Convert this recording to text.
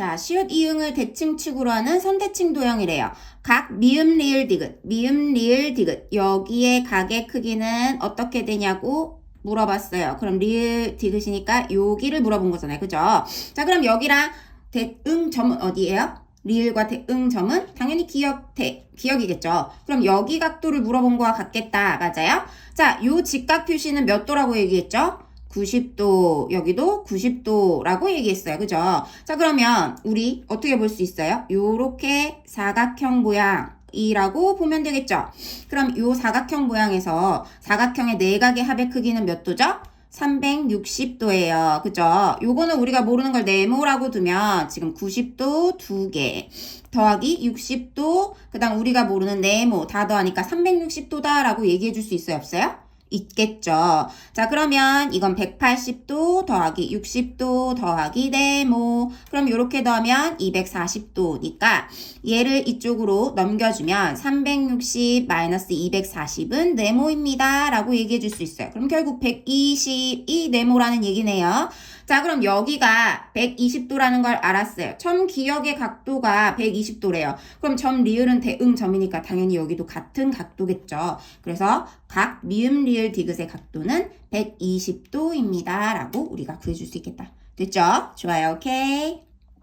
자, 시옷 이응을 대칭축으로 하는 선대칭 도형이래요. 각 미음 리을 디귿, 미음 리을 디귿. 여기에 각의 크기는 어떻게 되냐고 물어봤어요. 그럼 리을 디귿이니까 여기를 물어본 거잖아요. 그죠? 자, 그럼 여기랑 대응 점은 어디예요? 리을과 대응 점은 당연히 기억, 대, 기억이겠죠. 그럼 여기 각도를 물어본 거와 같겠다. 맞아요? 자, 요 직각 표시는 몇 도라고 얘기했죠? 90도, 여기도 90도라고 얘기했어요. 그죠? 자, 그러면 우리 어떻게 볼 수 있어요? 요렇게 사각형 모양이라고 보면 되겠죠? 그럼 요 사각형 모양에서 사각형의 내각의 합의 크기는 몇 도죠? 360도예요. 그죠? 요거는 우리가 모르는 걸 네모라고 두면 지금 90도 두개 더하기 60도 그다음 우리가 모르는 네모 다 더하니까 360도다라고 얘기해 줄 수 있어요, 없어요? 있겠죠. 자, 그러면 이건 180도 더하기 60도 더하기 네모. 그럼 이렇게 더하면 240도니까 얘를 이쪽으로 넘겨주면 360 마이너스 240은 네모입니다. 라고 얘기해 줄 수 있어요. 그럼 결국 120이 네모라는 얘기네요. 자, 그럼 여기가 120도라는 걸 알았어요. 점 기역의 각도가 120도래요. 그럼 점 리을은 대응 점이니까 당연히 여기도 같은 각도겠죠. 그래서 각 미음 리을 디귿의 각도는 120도입니다. 라고 우리가 구해줄 수 있겠다. 됐죠? 좋아요. 오케이.